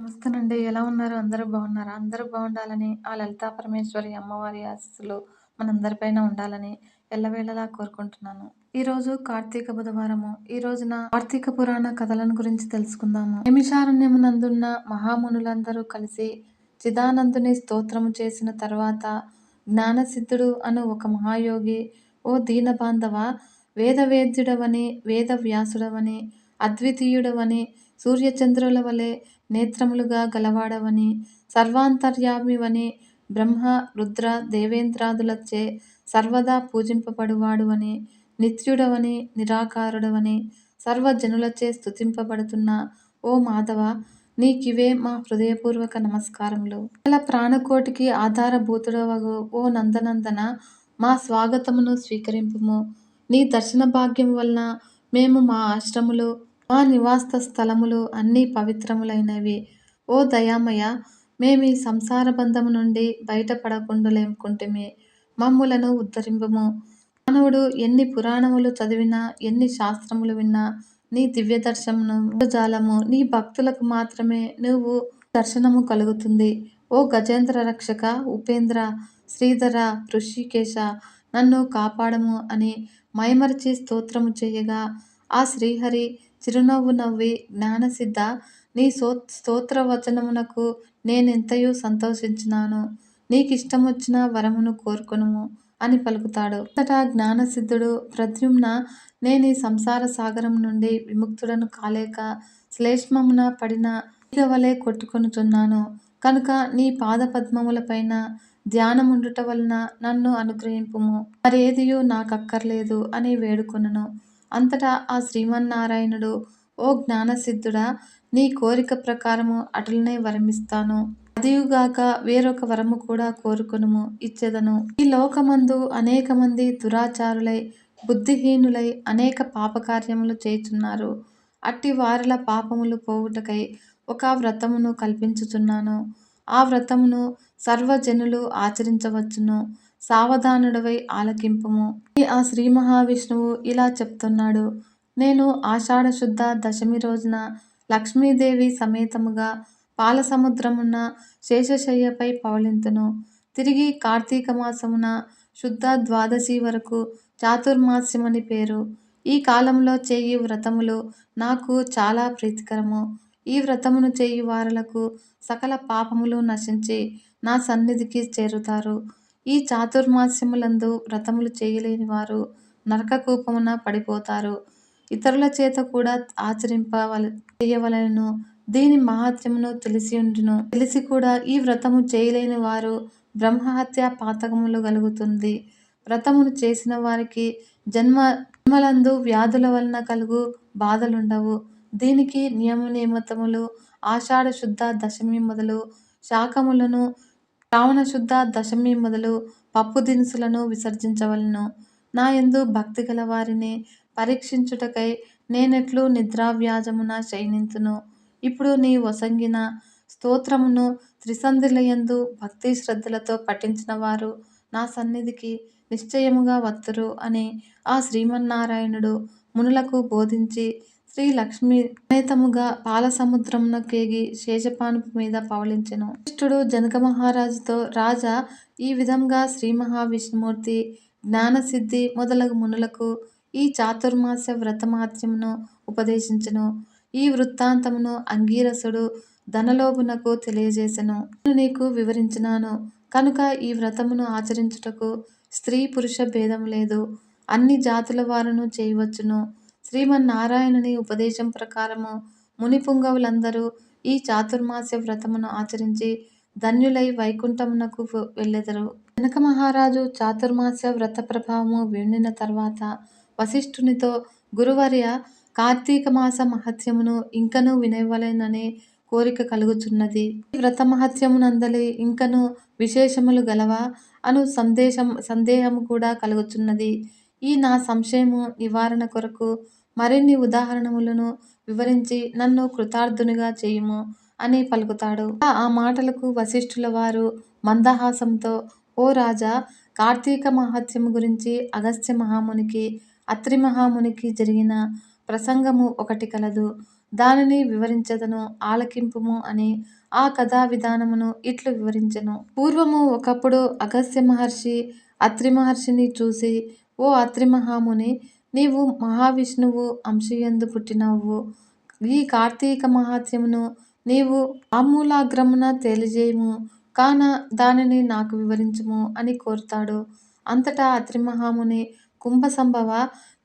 నమస్తేనండి. ఎలా ఉన్నారు? అందరూ బాగున్నారా? అందరూ బాగుండాలని, ఆ లలితా పరమేశ్వరి అమ్మవారి ఆశీస్సులు మనందరిపైన ఉండాలని ఎల్లవేళలా కోరుకుంటున్నాను. ఈరోజు కార్తీక బుధవారము. ఈ రోజున కార్తీక పురాణ కథలను గురించి తెలుసుకుందాము. నిమిషారణ్యమునందున్న మహామునులందరూ కలిసి చిదానందుని స్తోత్రము చేసిన తర్వాత జ్ఞానసిద్ధుడు అను ఒక మహాయోగి ఓ దీన బాంధవ వేదవేద్యుడవని, వేద వ్యాసుడవని, అద్వితీయుడవని, సూర్యచంద్రుల వలె నేత్రములుగా గలవాడవని, సర్వాంతర్యామివని, బ్రహ్మ, రుద్ర, దేవేంద్రాదులచే సర్వదా పూజింపబడువాడవని, నిత్యుడవని, నిరాకారుడవని, సర్వజనులచే స్తుతింపబడుతున్న ఓ మాధవ నీకివే మా హృదయపూర్వక నమస్కారములు. సకల ప్రాణకోటికి ఆధారభూతుడవగు ఓ నందనందన మా స్వాగతమును స్వీకరింపుము. నీ దర్శన భాగ్యం వలన మేము మా ఆశ్రములు మా నివాస స్థలములు అన్నీ పవిత్రములైనవి. ఓ దయామయ మేమీ సంసార బంధము నుండి బయటపడకుండలేముకుంటుమి మమ్ములను ఉద్ధరింపుము. మానవుడు ఎన్ని పురాణములు చదివినా, ఎన్ని శాస్త్రములు విన్నా నీ దివ్య దర్శనము జాలము నీ భక్తులకు మాత్రమే నువ్వు దర్శనము కలుగుతుంది. ఓ గజేంద్ర రక్షక, ఉపేంద్ర, శ్రీధర, ఋషికేశ నన్ను కాపాడము అని మైమరచి స్తోత్రము చేయగా ఆ శ్రీహరి చిరునవ్వు నవ్వి జ్ఞానసిద్ధ నీ సో స్తోత్రవచనమునకు నేనెంతయో సంతోషించినాను. నీకిష్టమొచ్చిన వరమును కోరుకును అని పలుకుతాడు. అంతటా జ్ఞానసిద్ధుడు ప్రద్యుమ్న నేనీ సంసార సాగరం నుండి విముక్తుడను కాలేక శ్లేష్మమున పడిన వలె కొట్టుకొనుచున్నాను కనుక నీ పాద పద్మములపైన ధ్యానముండుట వలన నన్ను అనుగ్రహింపుము. మరేదియూ నాకక్కర్లేదు అని వేడుకొనను అంతటా ఆ శ్రీమన్నారాయణుడు ఓ జ్ఞానసిద్ధుడా నీ కోరిక ప్రకారము అటులనే వరమిస్తాను. అదియుగాక వేరొక వరము కూడా కోరుకునుము ఇచ్చేదను ఈ లోకమందు అనేకమంది దురాచారులై, బుద్ధిహీనులై అనేక పాపకార్యములు చేయుచున్నారు. అట్టి వారిల పాపములు పోవుటకై ఒక వ్రతమును కల్పించుచున్నాను. ఆ వ్రతమును సర్వజనులు ఆచరించవచ్చును. సావధానుడవై ఆలకింపుము. ఆ శ్రీ మహావిష్ణువు ఇలా చెప్తున్నాడు. నేను ఆషాఢశుద్ధ దశమి రోజున లక్ష్మీదేవి సమేతముగా పాలసముద్రమున శేషశయ్యపై పవలింతును తిరిగి కార్తీక మాసమున శుద్ధ ద్వాదశి వరకు చాతుర్మాస్యమని పేరు. ఈ కాలంలో చేయి వ్రతములు నాకు చాలా ప్రీతికరము. ఈ వ్రతమును చేయు వారలకు సకల పాపములు నశించి నా సన్నిధికి చేరుతారు. ఈ చాతుర్మాస్యములందు వ్రతములు చేయలేని వారు నరకకూపమున పడిపోతారు. ఇతరుల చేత కూడా ఆచరింపవల చేయవలను దీని మహాతృమును తెలిసి ఉండును తెలిసి కూడా ఈ వ్రతము చేయలేని వారు బ్రహ్మహత్య పాతకములు కలుగుతుంది వ్రతమును చేసిన వారికి జన్మ జన్మలందు వ్యాధుల వలన కలుగు బాధలుండవు. దీనికి నియమ నియమతములు ఆషాఢ శుద్ధ దశమి మొదలు శ్రావణ శుద్ధ దశమి మొదలు పప్పు దినుసులను విసర్జించవలను నా ఎందు భక్తి గల వారిని పరీక్షించుటకై నేనెట్లు నిద్రావ్యాజమున శయనింతును. ఇప్పుడు నీ వసంగిన స్తోత్రమును శ్రద్ధలతో పఠించిన వారు నా సన్నిధికి నిశ్చయముగా వత్తురు అని ఆ శ్రీమన్నారాయణుడు మునులకు బోధించి శ్రీ లక్ష్మి సమేతముగా పాలసముద్రమున కేగి శేషపానుపు మీద పవళించెను. జనక మహారాజుతో రాజా ఈ విధంగా శ్రీమహావిష్ణుమూర్తి జ్ఞానసిద్ధి మొదలగు మునులకు ఈ చాతుర్మాస వ్రత ఉపదేశించను ఉపదేశించెను. ఈ వృత్తాంతమును అంగీరసుడు ధనలోభునకు తెలియజేసెను. నేను నీకు వివరించినాను కనుక ఈ వ్రతమును ఆచరించుటకు స్త్రీ పురుష భేదం లేదు. అన్ని జాతుల వారును చేయవచ్చును. శ్రీమన్నారాయణుని ఉపదేశం ప్రకారము మునిపుంగవులందరూ ఈ చాతుర్మాస్య వ్రతమును ఆచరించి ధన్యులై వైకుంఠమునకు వెళ్ళెదరు. జనకమహారాజు చాతుర్మాస్య వ్రత ప్రభావము వినిన తర్వాత వశిష్ఠునితో కార్తీక మాస మహాత్మమును ఇంకనూ వినవలెననే కోరిక కలుగుచున్నది. వ్రత మహత్యమునందలి ఇంకనూ విశేషములు గలవా అను సందేశం సందేహము కూడా కలుగుచున్నది. ఈ నా సంశయము నివారణ కొరకు మరిన్ని ఉదాహరణములను వివరించి నన్ను కృతార్థునిగా చేయుము అని పలుకుతాడు. ఆ మాటలకు వశిష్ఠులవారు మందహాసంతో ఓ రాజా కార్తీక మాహాత్మ్యము గురించి అగస్త్య మహామునికి, అత్రి మహామునికి జరిగిన ప్రసంగము ఒకటి కలదు. దానిని వివరించదను ఆలకింపుము అని ఆ కథా విధానమును ఇట్లు వివరించెను. పూర్వము ఒకప్పుడు అగస్త్య మహర్షి అత్రి మహర్షిని చూసి ఓ అత్రి మహాముని నీవు మహావిష్ణువు అంశయందు పుట్టినవు ఈ కార్తీక మహాత్మ్యమును నీవు ఆమూలాగ్రమున తేలిజేయము కాన దానిని నాకు వివరించుము అని కోరుతాడు. అంతటా అత్రిమహాముని కుంభ సంభవ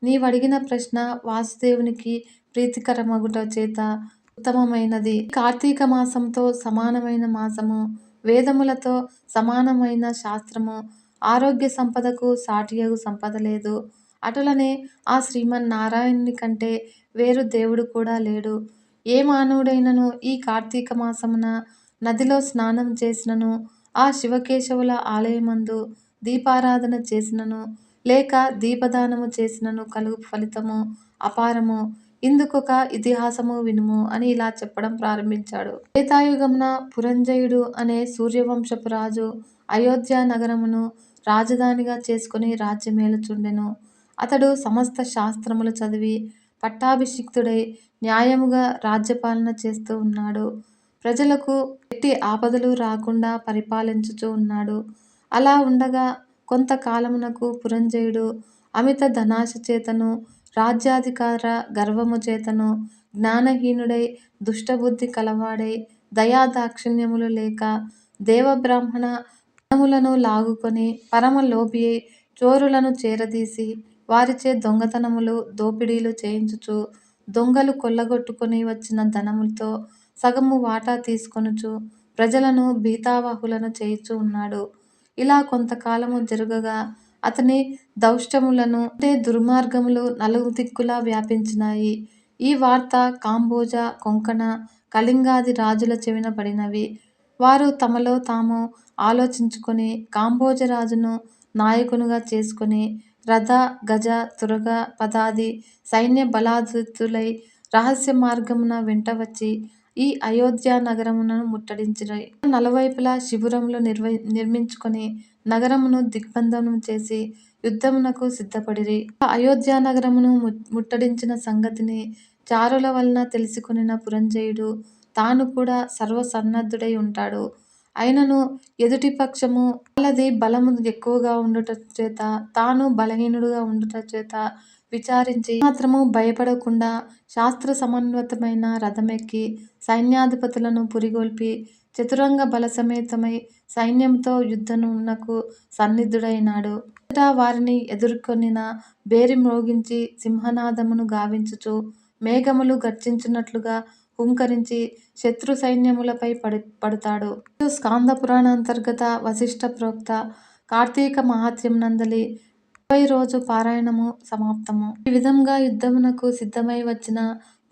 నీవడిగిన ప్రశ్న వాసుదేవునికి ప్రీతికరమగుట చేత ఉత్తమమైనది. కార్తీక మాసంతో సమానమైన మాసము, వేదములతో సమానమైన శాస్త్రము, ఆరోగ్య సంపదకు సాటియగు సంపద లేదు. అటులనే ఆ శ్రీమన్నారాయణునికంటే వేరు దేవుడు కూడా లేడు. ఏ మానవుడైనను ఈ కార్తీక మాసమున నదిలో స్నానం చేసినను, ఆ శివకేశవుల ఆలయమందు దీపారాధన చేసినను, లేక దీపదానము చేసినను కలుగు ఫలితము అపారము. ఇందుకొక ఇతిహాసము వినుము అని ఇలా చెప్పడం ప్రారంభించాడు. త్రేతాయుగమున పురంజయుడు అనే సూర్యవంశపు రాజు అయోధ్య నగరమును రాజధానిగా చేసుకుని రాజ్యమేలుచుండెను. అతడు సమస్త శాస్త్రములు చదివి పట్టాభిషిక్తుడై న్యాయముగా రాజ్యపాలన చేస్తూ ఉన్నాడు. ప్రజలకు ఎట్టి ఆపదలు రాకుండా పరిపాలించుచూ ఉన్నాడు. అలా ఉండగా కొంతకాలమునకు పురంజయుడు అమిత ధనాశ చేతను, రాజ్యాధికార గర్వము చేతను జ్ఞానహీనుడై, దుష్టబుద్ధి కలవాడై, దయాదాక్షిణ్యములు లేక దేవబ్రాహ్మణ పరములను లాగుకొని పరమ లోభియై చోరులను చేరదీసి వారిచే దొంగతనములు, దోపిడీలు చేయించుచు దొంగలు కొల్లగొట్టుకొని వచ్చిన ధనముతో సగము వాటా తీసుకొనుచు ప్రజలను భీతావహులను చేయుచూ ఉన్నాడు. ఇలా కొంతకాలము జరుగగా అతని దౌష్టములను అంటే దుర్మార్గములు నలుదిక్కులా వ్యాపించినాయి. ఈ వార్త కాంబోజ, కొంకణ, కళింగాది రాజుల చెవిన పడినవి. వారు తమలో తాము ఆలోచించుకొని కాంబోజరాజును నాయకునిగా చేసుకొని రథ, గజ, తురగ పదాది సైన్య బలాధృతులై రహస్య మార్గమున వెంట వచ్చి ఈ అయోధ్యా నగరమును ముట్టడించిరి. నలువైపులా శిబిరములు నిర్మించుకొని నగరమును దిగ్బంధనం చేసి యుద్ధమునకు సిద్ధపడిరి. అయోధ్యా నగరమును ముట్టడించిన సంగతిని చారుల వలన తెలుసుకునిన పురంజయుడు తాను కూడా సర్వసన్నద్ధుడై ఉంటాడు. అయినను ఎదుటి పక్షము వాళ్ళది బలము ఎక్కువగా ఉండుట చేత తాను బలహీనుడుగా ఉండుట చేత విచారించి మాత్రము భయపడకుండా శాస్త్ర సమన్వతమైన రథమెక్కి సైన్యాధిపతులను పురిగొల్పి చతురంగ బలసమేతమై సైన్యముతో యుద్ధమునకు సన్నిద్ధుడైనాడు. అంతటా వారిని ఎదుర్కొనిన భేరి మ్రోగించి సింహనాదమును గావించుచు మేఘములు గర్జించినట్లుగా హుంకరించి శత్రు సైన్యములపై పడి పడతాడు స్కాంద పురాణ అంతర్గత వశిష్ఠ ప్రోక్త కార్తీక మహాత్మ్యమునందలి ఇరవై రోజు పారాయణము సమాప్తము. ఈ విధంగా యుద్ధమునకు సిద్ధమై వచ్చిన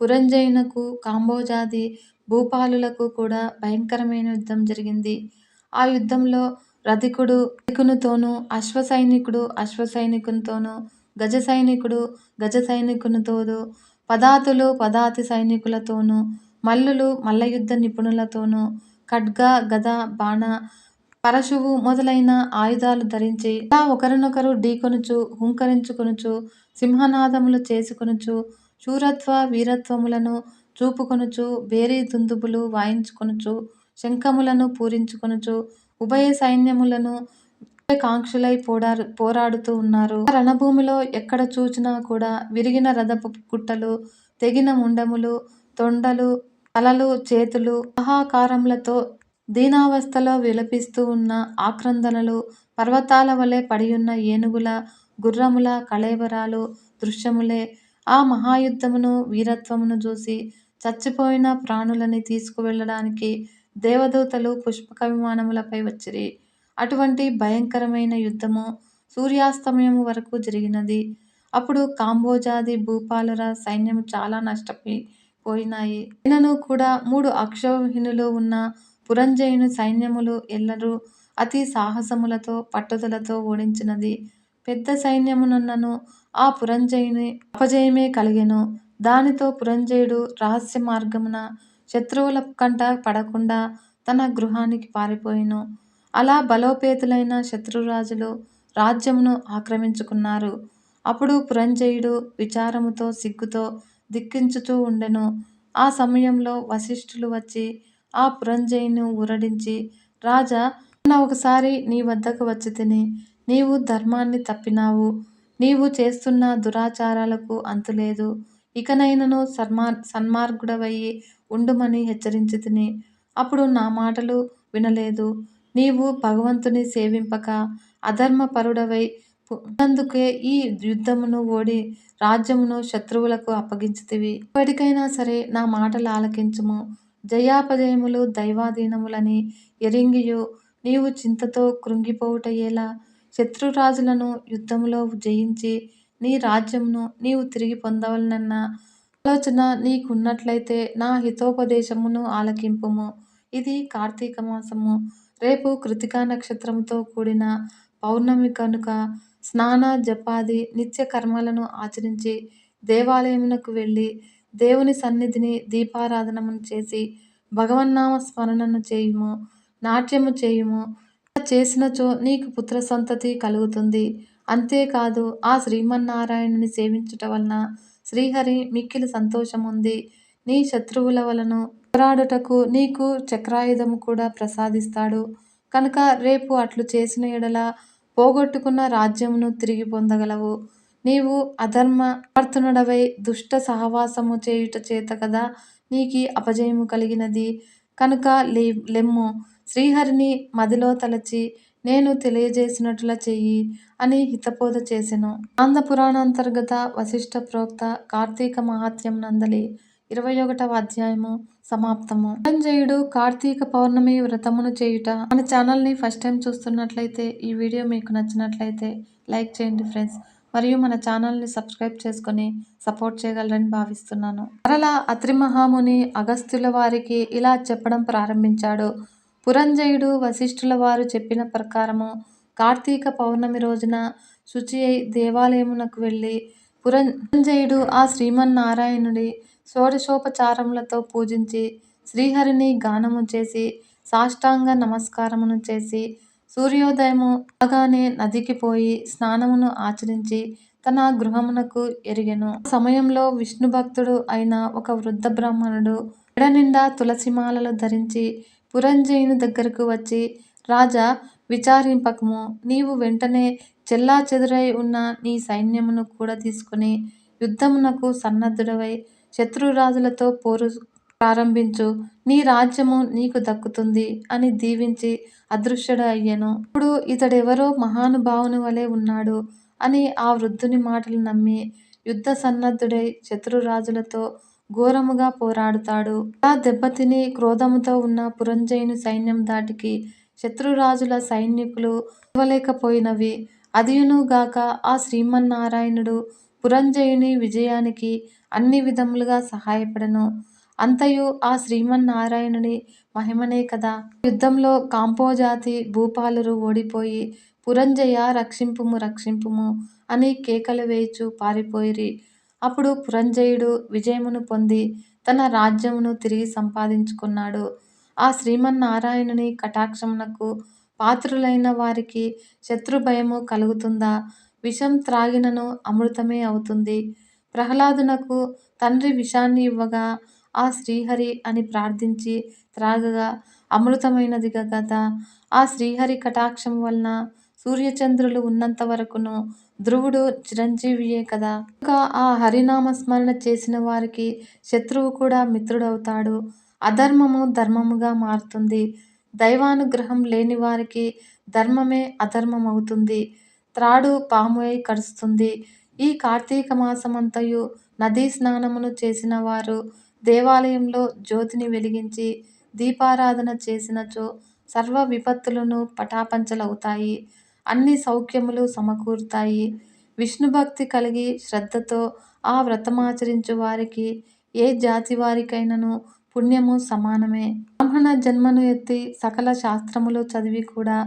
పురంజయునకు కాంబోజాది భూపాలులకు కూడా భయంకరమైన యుద్ధం జరిగింది. ఆ యుద్ధంలో రథికుడు రథికునితోనూ, అశ్వసైనికుడు అశ్వసైనికునితోనూ, గజ సైనికునితోనూ పదాతులు పదాతి సైనికులతోనూ, మల్లులు మల్లయుద్ధ నిపుణులతోనూ, ఖడ్గ, గద, బాణ, పరశువు మొదలైన ఆయుధాలు ధరించి ఇలా ఒకరినొకరు ఢీకొనుచు హుంకరించుకొనుచు సింహనాదములు చేసుకొనుచు శూరత్వ వీరత్వములను చూపుకొనుచు బేరీ దుందుబులు వాయించుకొనుచు శంఖములను పూరించుకొనుచు ఉభయ సైన్యములను విజయకాంక్షులై పోరాడుతూ ఉన్నారు. రణభూమిలో ఎక్కడ చూచినా కూడా విరిగిన రథపు గుట్టలు, తెగిన ముండములు, తొండలు, తలలు, చేతులు, హాహాకారములతో దీనావస్థలో విలపిస్తూ ఉన్న ఆక్రందనలు, పర్వతాల వలె పడియున్న ఏనుగుల, గుర్రముల కళేబరాలు దృశ్యములే. ఆ మహాయుద్ధమును వీరత్వమును చూసి చచ్చిపోయిన ప్రాణులని తీసుకువెళ్ళడానికి దేవదూతలు పుష్పక విమానములపై వచ్చిరి. అటువంటి భయంకరమైన యుద్ధము సూర్యాస్తమయము వరకు జరిగినది. అప్పుడు కాంబోజాది భూపాలుర సైన్యము చాలా నష్టపోయి పోయినాయి. అయినను కూడా మూడు అక్షౌహిణులు ఉన్న పురంజయుని సైన్యములు ఎల్లరూ అతి సాహసములతో పట్టుదలతో ఓడించినది. పెద్ద సైన్యమునున్నను ఆ పురంజయుని అపజయమే కలిగెను. దానితో పురంజయుడు రహస్య మార్గమున శత్రువుల కంట పడకుండా తన గృహానికి పారిపోయిను అలా బలోపేతులైన శత్రురాజులు రాజ్యమును ఆక్రమించుకున్నారు. అప్పుడు పురంజయుడు విచారముతో సిగ్గుతో దిక్కించుతూ ఉండెను. ఆ సమయంలో వశిష్ఠులు వచ్చి ఆ పురంజయును ఊరడించి రాజా నా ఒకసారి నీ వద్దకు వచ్చి తిని నీవు ధర్మాన్ని తప్పినావు నీవు చేస్తున్న దురాచారాలకు అంతులేదు ఇకనైనను సన్మార్ సన్మార్గుడవయ్యి ఉండుమని హెచ్చరించి తిని అప్పుడు నా మాటలు వినలేదు నీవు భగవంతుని సేవింపక అధర్మపరుడవై ఉన్నందుకే ఈ యుద్ధమును ఓడి రాజ్యమును శత్రువులకు అప్పగించుతివి. ఇప్పటికైనా సరే నా మాటలు ఆలకించుము. జయాపజయములు దైవాధీనములని ఎరింగియు. నీవు చింతతో కృంగిపోవుటయేలా శత్రురాజులను యుద్ధములో జయించి నీ రాజ్యమును నీవు తిరిగి పొందవలనన్న ఆలోచన నీకున్నట్లయితే నా హితోపదేశమును ఆలకింపుము. ఇది కార్తీక మాసము. రేపు కృతికా నక్షత్రంతో కూడిన పౌర్ణమి కనుక స్నాన జపాది నిత్య కర్మలను ఆచరించి దేవాలయమునకు వెళ్ళి దేవుని సన్నిధిని దీపారాధనమును చేసి భగవన్నామ స్మరణను చేయుము నాట్యము చేయుము. చేసినచో నీకు పుత్ర సంతతి కలుగుతుంది. అంతేకాదు ఆ శ్రీమన్నారాయణుని సేవించుట వలన శ్రీహరి మిక్కిలి సంతోషముంది. నీ శత్రువుల వలను పోరాడుటకు నీకు చక్రాయుధము కూడా ప్రసాదిస్తాడు. కనుక రేపు అట్లు చేసిన ఎడల పోగొట్టుకున్న రాజ్యమును తిరిగి పొందగలవు. నీవు అధర్మ ప్రవర్తనుడవై దుష్ట సహవాసము చేయుట చేత కదా నీకి అపజయము కలిగినది. కనుక లే లెమ్ము శ్రీహరిని మదిలో తలచి నేను తెలియజేసినట్లు చెయ్యి అని హితబోధ చేసెను. ఆంధ్ర పురాణాంతర్గత వశిష్ఠ ప్రోక్త కార్తీక మహాత్యం నందలి ఇరవై ఒకటవ అధ్యాయము సమాప్తము. ధనంజయుడు కార్తీక పౌర్ణమి వ్రతమును చేయుట. మన ఛానల్ని ఫస్ట్ టైం చూస్తున్నట్లయితే ఈ వీడియో మీకు నచ్చినట్లయితే లైక్ చేయండి ఫ్రెండ్స్. మరియు మన ఛానల్ని సబ్స్క్రైబ్ చేసుకొని సపోర్ట్ చేయగలరని భావిస్తున్నాను. మరలా అత్రి మహాముని అగస్త్యుల వారికి ఇలా చెప్పడం ప్రారంభించాడు. పురంజయుడు వశిష్ఠుల వారు చెప్పిన ప్రకారము కార్తీక పౌర్ణమి రోజున శుచి అయి దేవాలయమునకు వెళ్ళి పురంజయుడు ఆ శ్రీమన్నారాయణుడి షోడశోపచారములతో పూజించి శ్రీహరిని గానము చేసి సాష్టాంగ నమస్కారమును చేసి సూర్యోదయము కాగానే నదికి పోయి స్నానమును ఆచరించి తన గృహమునకు ఎరిగెను. సమయంలో విష్ణు భక్తుడు అయిన ఒక వృద్ధ బ్రాహ్మణుడు ఎడ నిండా తులసిమాలలు ధరించి పురంజయుని దగ్గరకు వచ్చి రాజా విచారింపకము. నీవు వెంటనే చెల్లా చెదురై ఉన్న నీ సైన్యమును కూడా తీసుకుని యుద్ధమునకు సన్నద్ధుడవై శత్రురాజులతో పోరు ప్రారంభించు. నీ రాజ్యము నీకు దక్కుతుంది అని దీవించి అదృశ్యుడు అయ్యను. ఇప్పుడు ఇతడెవరో మహానుభావుని వలె ఉన్నాడు అని ఆ వృద్ధుని మాటలు నమ్మి యుద్ధ సన్నద్ధుడై శత్రురాజులతో ఘోరముగా పోరాడుతాడు. ఆ దెబ్బతిని క్రోధముతో ఉన్న పురంజయుని సైన్యం దాటికి శత్రురాజుల సైనికులు ఇవ్వలేకపోయినవి అదియునుగాక ఆ శ్రీమన్నారాయణుడు పురంజయుని విజయానికి అన్ని విధములుగా సహాయపడను. అంతయు ఆ శ్రీమన్నారాయణుని మహిమనే కదా. యుద్ధంలో కాంపోజాతి భూపాలురు ఓడిపోయి పురంజయ రక్షింపుము రక్షింపుము అని కేకలు వేయిచు పారిపోయిరి. అప్పుడు పురంజయుడు విజయమును పొంది తన రాజ్యమును తిరిగి సంపాదించుకున్నాడు. ఆ శ్రీమన్నారాయణుని కటాక్షమునకు పాత్రులైన వారికి శత్రు భయము కలుగుతుందా? విషం త్రాగినను అమృతమే అవుతుంది. ప్రహ్లాదునకు తండ్రి విషాన్ని ఇవ్వగా ఆ శ్రీహరి అని ప్రార్థించి త్రాగగా అమృతమైనదిగా కదా. ఆ శ్రీహరి కటాక్షం వలన సూర్యచంద్రులు ఉన్నంత వరకును ధ్రువుడు చిరంజీవియే కదా. ఇంకా ఆ హరినామ స్మరణ చేసిన వారికి శత్రువు కూడా మిత్రుడవుతాడు. అధర్మము ధర్మముగా మారుతుంది. దైవానుగ్రహం లేని వారికి ధర్మమే అధర్మం అవుతుంది త్రాడు పాము అయి కరుస్తుంది. ఈ కార్తీక మాసమంతయు నదీ స్నానమును చేసిన వారు దేవాలయంలో జ్యోతిని వెలిగించి దీపారాధన చేసినచో సర్వ విపత్తులను పటాపంచలవుతాయి. అన్ని సౌఖ్యములు సమకూరుతాయి. విష్ణుభక్తి కలిగి శ్రద్ధతో ఆ వ్రతమాచరించు వారికి ఏ జాతి వారికైనను పుణ్యము సమానమే. బ్రాహ్మణ జన్మను ఎత్తి సకల శాస్త్రములు చదివి కూడా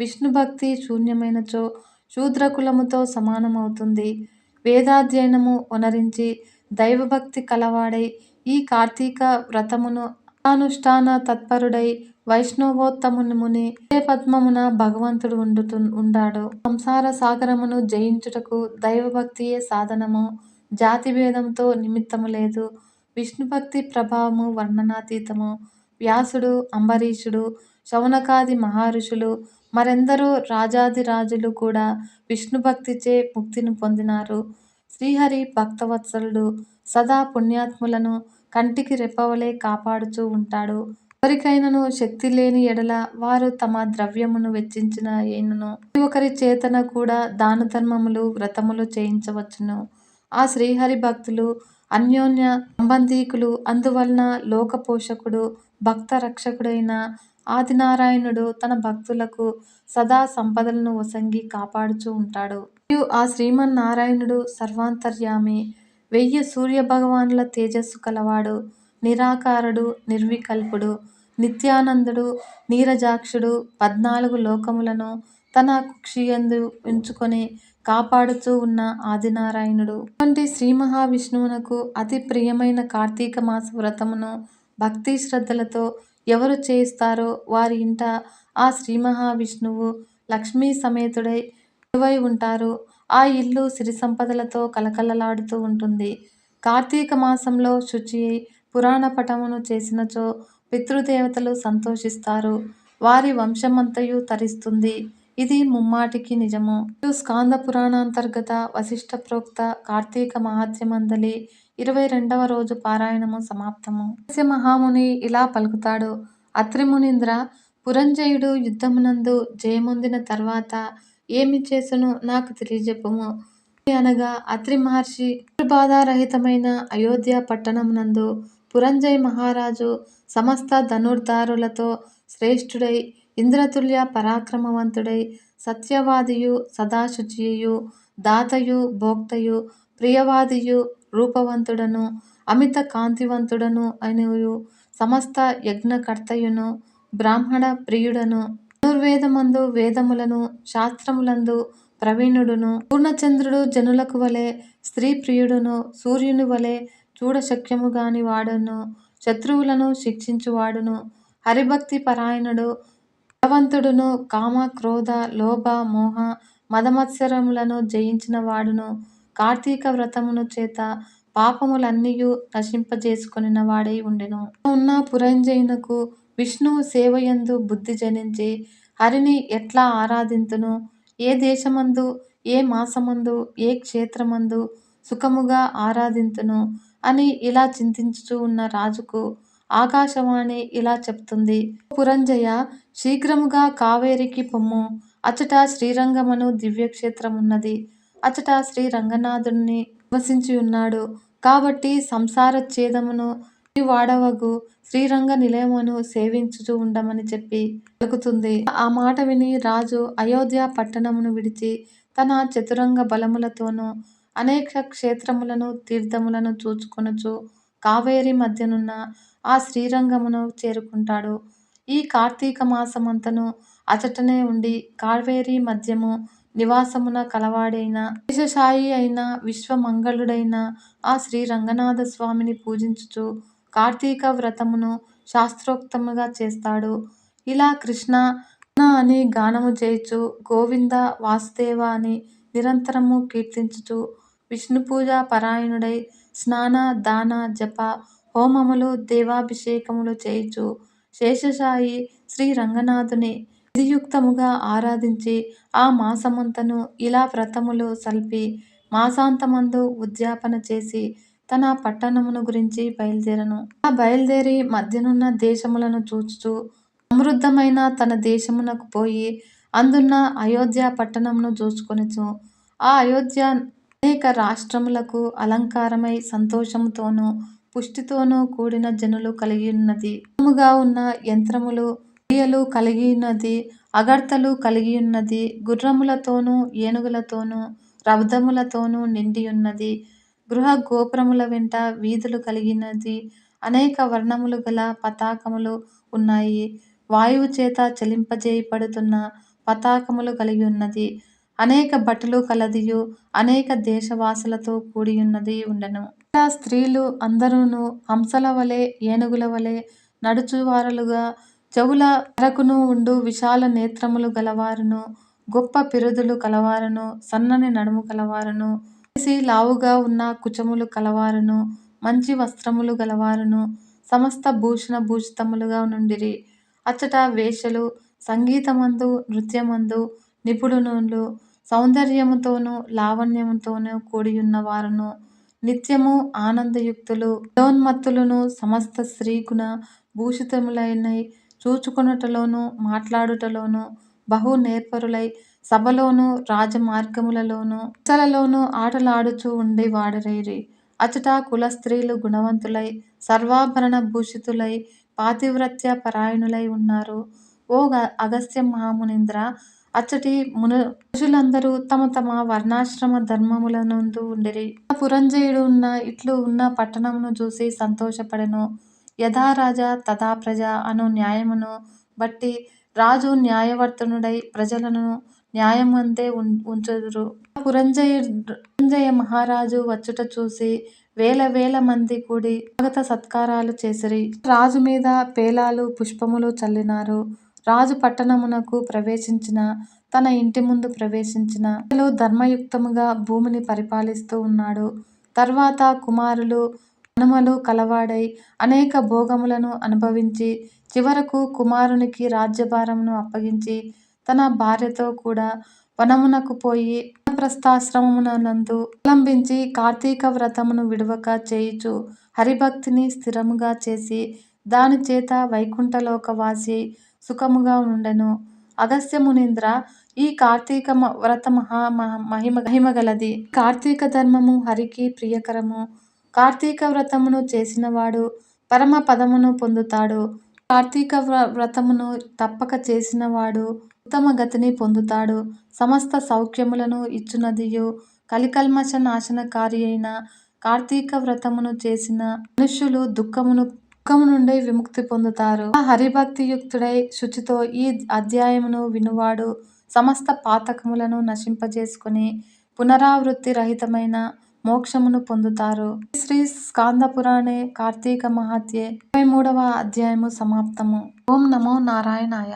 విష్ణుభక్తి శూన్యమైనచో శూద్రకులముతో సమానమవుతుంది. వేదాధ్యయనము వనరించి దైవభక్తి కలవాడై ఈ కార్తీక వ్రతమును అనుష్ఠాన తత్పరుడై వైష్ణవోత్తముని పద్మమున భగవంతుడు ఉండుతు ఉండాడు సంసార సాగరమును జయించుటకు దైవభక్తియే సాధనము. జాతి భేదంతో నిమిత్తము లేదు. విష్ణుభక్తి ప్రభావము వర్ణనాతీతము. వ్యాసుడు, అంబరీషుడు, శౌనకాది మహర్షులు, మరెందరో రాజాదిరాజులు కూడా విష్ణు భక్తిచే ముక్తిని పొందినారు. శ్రీహరి భక్తవత్సలుడు. సదా పుణ్యాత్ములను కంటికి రెప్పవలే కాపాడుచూ ఉంటాడు. ఎవరికైనను శక్తి లేని ఎడల వారు తమ ద్రవ్యమును వెచ్చించిన ఏనను ప్రతి ఒకరి చేతన కూడా దానధర్మములు వ్రతములు చేయించవచ్చును. ఆ శ్రీహరి భక్తులు అన్యోన్య సంబంధీకులు. అందువలన లోకపోషకుడు, భక్త రక్షకుడైన ఆదినారాయణుడు తన భక్తులకు సదా సంపదలను వసంగి కాపాడుచూ ఉంటాడు. మరియు ఆ శ్రీమన్నారాయణుడు సర్వాంతర్యామి. వెయ్యి సూర్య భగవానుల తేజస్సు కలవాడు. నిరాకారుడు, నిర్వికల్పుడు, నిత్యానందుడు, నీరజాక్షుడు. పద్నాలుగు లోకములను తన కుక్షియందు ఉంచుకొని కాపాడుతూ ఉన్న ఆదినారాయణుడు. అటువంటి శ్రీమహావిష్ణువునకు అతి ప్రియమైన కార్తీక మాస వ్రతమును భక్తి శ్రద్ధలతో ఎవరు చేయిస్తారో వారి ఇంట ఆ శ్రీమహావిష్ణువు లక్ష్మీసమేతుడై కొలువై ఉంటారు. ఆ ఇల్లు సిరి సంపదలతో కళకళలాడుతూ ఉంటుంది. కార్తీక మాసంలో శుచి పురాణ పటమును చేసినచో పితృదేవతలు సంతోషిస్తారు. వారి వంశమంతయు తరిస్తుంది. ఇది ముమ్మాటికి నిజము. స్కాంద పురాణాంతర్గత వశిష్ట ప్రోక్త కార్తీక మహాత్యమందలి ఇరవై రెండవ రోజు పారాయణము సమాప్తము. మహాముని ఇలా పలుకుతాడు. అత్రిమునింద్ర పురంజయుడు యుద్ధమునందు జయమొందిన తర్వాత ఏమి చేసెనో నాకు తెలియజెప్పుము అనగా అత్రి మహర్షి బాధారహితమైన అయోధ్య పట్టణమునందు పురంజయ మహారాజు సమస్త ధనుర్ధారులతో శ్రేష్ఠుడై ఇంద్రతుల్య పరాక్రమవంతుడై సత్యవాదియు సదాశుచియు దాతయు భోక్తయు ప్రియవాదియు రూపవంతుడను అమిత కాంతివంతుడను అనియు సమస్త యజ్ఞకర్తయును బ్రాహ్మణ ప్రియుడను ధనుర్వేదమందు వేదములను శాస్త్రములందు ప్రవీణుడును పూర్ణచంద్రుడు జనులకు వలె స్త్రీప్రియుడును సూర్యుని వలె చూడశక్యముగాని వాడును శత్రువులను శిక్షించువాడును హరిభక్తి పరాయణుడు బలవంతుడును కామ క్రోధ లోభ మోహ మదమత్సరములను జయించిన వాడును కార్తీక వ్రతమును చేత పాపములన్నీయు నశింపజేసుకొనిన వాడై ఉండెను. ఉన్న పురంజయునకు విష్ణువు సేవయందు బుద్ధి జనించి హరిని ఎట్లా ఆరాధింతును? ఏ దేశమందు, ఏ మాసమందు, ఏ క్షేత్రమందు సుఖముగా ఆరాధింతును? అని ఇలా చింతించుచూ ఉన్న రాజుకు ఆకాశవాణి ఇలా చెప్తుంది. పురంజయ శీఘ్రముగా కావేరికి పొమ్ము. అచట శ్రీరంగమను దివ్యక్షేత్రమున్నది. అచట శ్రీ రంగనాథుణ్ణి నివసించి ఉన్నాడు కాబట్టి సంసారచ్ఛేదమును వాడవగు శ్రీరంగ నిలయమును సేవించుచు ఉండమని చెప్పి పలుకుతుంది. ఆ మాట విని రాజు అయోధ్య పట్టణమును విడిచి తన చతురంగ బలములతోనూ అనేక క్షేత్రములను తీర్థములను చూచుకొనుచు కావేరి మధ్యనున్న ఆ శ్రీరంగమును చేరుకుంటాడు. ఈ కార్తీక మాసమంతను అచటనే ఉండి కావేరి మధ్యము నివాసమున కలవాడైన శేషశాయి అయిన విశ్వమంగళుడైన ఆ శ్రీ రంగనాథ స్వామిని పూజించుచు కార్తీక వ్రతమును శాస్త్రోక్తముగా చేస్తాడు. ఇలా కృష్ణ అని గానము చేయుచు గోవింద వాసుదేవ అని నిరంతరము కీర్తించుచు విష్ణుపూజా పరాయణుడై స్నాన దాన జప హోమములు దేవాభిషేకములు చేయుచు శేషశాయి శ్రీరంగనాథుని విధియుక్తముగా ఆరాధించి ఆ మాసమంతను ఇలా వ్రతములు సల్పి మాసాంతమందు ఉద్యాపన చేసి తన పట్టణమును గురించి బయలుదేరను. ఆ బయలుదేరి మధ్యనున్న దేశములను చూచుచూ సమృద్ధమైన తన దేశమునకు పోయి అందున్న అయోధ్య పట్టణమును చూసుకొనిచు ఆ అయోధ్య అనేక రాష్ట్రములకు అలంకారమై సంతోషముతోనూ పుష్టితోనూ కూడిన జనులు కలిగి ఉన్నది. ఉన్న యంత్రములు మరియులు కలిగియున్నది. అగర్తలు కలిగియున్నది. గుర్రములతోనూ ఏనుగులతోనూ రథములతోనూ నిండియున్నది. గృహ గోపురముల వెంట వీధులు కలిగినది అనేక వర్ణములు గల పతాకములు ఉన్నాయి. వాయువు చేత చలింపజేయబడుతున్న పతాకములు కలిగి ఉన్నది అనేక బట్టలు కలదియు అనేక దేశవాసులతో కూడియున్నది ఉండను స్త్రీలు అందరూను స్త్రీలు వలె ఏనుగుల వలె నడుచువారలుగా చెవుల అరకును ఉండు విశాల నేత్రములు గలవారును గొప్ప పిరుదులు కలవారును సన్నని నడుము కలవారును కలిసి లావుగా ఉన్న కుచములు కలవారును మంచి వస్త్రములు గలవారును సమస్త భూషణ భూషితములుగా నుండిరి. అచ్చట వేషలు సంగీతమందు నృత్యమందు నిపుణులు సౌందర్యముతోనూ లావణ్యముతోనూ కూడియున్న వారును నిత్యము ఆనందయుక్తులు మదోన్మత్తులును సమస్త స్త్రీకున భూషితములైన చూచుకొనుటలోను మాట్లాడుటలోను బహు నేర్పరులై సభలోను రాజమార్గములలోను చర్చలలోను ఆటలాడుచూ ఉండి వాడరైరి అచ్చట కులస్త్రీలు గుణవంతులై సర్వాభరణ భూషితులై పాతివ్రత్య పరాయణులై ఉన్నారు. ఓ అగస్త్య మహామునింద్ర అచ్చటి మునుజులందరూ తమ తమ వర్ణాశ్రమ ధర్మములనందు ఉండిరి. పురంజయుడు ఉన్న ఇట్లు ఉన్న పట్టణమును చూసి సంతోషపడెను. యథా రాజా తథా ప్రజ అను న్యాయమును బట్టి రాజు న్యాయవర్తనుడై ప్రజలను న్యాయమందే ఉంచుదురు. పురంజయ మహారాజు వచ్చుట చూసి వేల వేల మంది కూడి స్వాగత సత్కారాలు చేసిరి. రాజు మీద పేలాలు పుష్పములు చల్లినారు. రాజు పట్టణమునకు ప్రవేశించిన తన ఇంటి ముందు ప్రవేశించిన ధర్మయుక్తముగా భూమిని పరిపాలిస్తూ ఉన్నాడు. తర్వాత కుమారులు మనుమలు కలవాడై అనేక భోగములను అనుభవించి చివరకు కుమారునికి రాజ్యభారమును అప్పగించి తన భార్యతో కూడా వనమునకు పోయి వానప్రస్థాశ్రమమునందు అవలంబించి కార్తీక వ్రతమును విడువక చేయుచు హరిభక్తిని స్థిరముగా చేసి దానిచేత వైకుంఠలోకవాసి సుఖముగా ఉండెను అగస్త్య మునీంద్ర ఈ కార్తీక వ్రత మహా మహిమ మహిమగలది. కార్తీక ధర్మము హరికి ప్రియకరము. కార్తీక వ్రతమును చేసినవాడు పరమ పదమును పొందుతాడు. కార్తీక వ్రతమును తప్పక చేసినవాడు ఉత్తమ గతిని పొందుతాడు. సమస్త సౌఖ్యములను ఇచ్చునదియు కలికల్మష నాశనకారి అయిన కార్తీక వ్రతమును చేసిన మనుష్యులు దుఃఖమును దుఃఖము నుండి విముక్తి పొందుతారు. హరిభక్తియుక్తుడై శుచితో ఈ అధ్యాయమును వినువాడు సమస్త పాతకములను నశింపజేసుకొని పునరావృత్తి రహితమైన మోక్షమును పొందుతారు. శ్రీ స్కాందపురాణే కార్తీక మహాత్యే ఇరవై మూడవ అధ్యాయము సమాప్తము. ఓం నమో నారాయణాయ.